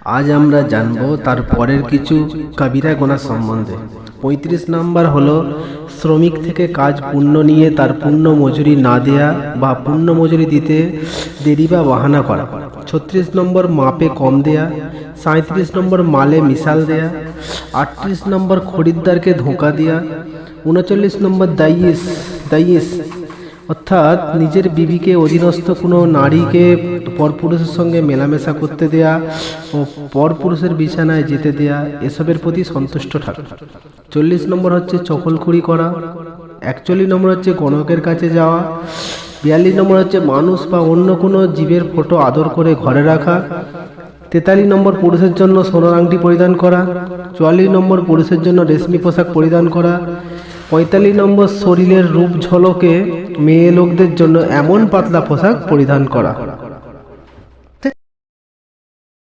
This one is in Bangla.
আজ আমরা জানব তার পরের কিছু কাবিরা গোনা সম্বন্ধে। পঁয়ত্রিশ নাম্বার হলো, শ্রমিক থেকে কাজ পূর্ণ নিয়ে তার পূর্ণ মজুরি না দেয়া বা পূর্ণ মজুরি দিতে দেরি বা বাহানা করা। ছত্রিশ নম্বর, মাপে কম দেয়া। সাঁত্রিশ নম্বর, মালে মিশাল দেয়া। আটত্রিশ নম্বর, খরিদ্দারকে ধোঁকা দেয়া। উনচল্লিশ নম্বর দাইয়েস দাইয়েস অর্থাৎ নিজের বিবিকে অধীনস্থ কোনো নারীকে পরপুরুষের সঙ্গে মেলামেশা করতে দেয়া ও পরপুরুষের বিছানায় যেতে দেয়া, এসবের প্রতি সন্তুষ্ট থাকা। চল্লিশ নম্বর হচ্ছে চকলখুড়ি করা। একচল্লিশ নম্বর হচ্ছে গণকের কাছে যাওয়া। বিয়াল্লিশ নম্বর হচ্ছে মানুষ বা অন্য কোনো জীবের ফটো আদর করে ঘরে রাখা। তেতাল্লিশ নম্বর পুরুষের জন্য সোনার আংটি পরিধান করা। চুয়াল্লিশ নম্বর পুরুষের জন্য রেশমি পোশাক পরিধান করা। পঁয়তাল্লিশ নম্বর শরীরের রূপ ঝলকে মেয়ে লোকদের জন্য এমন পাতলা পোশাক পরিধান করা।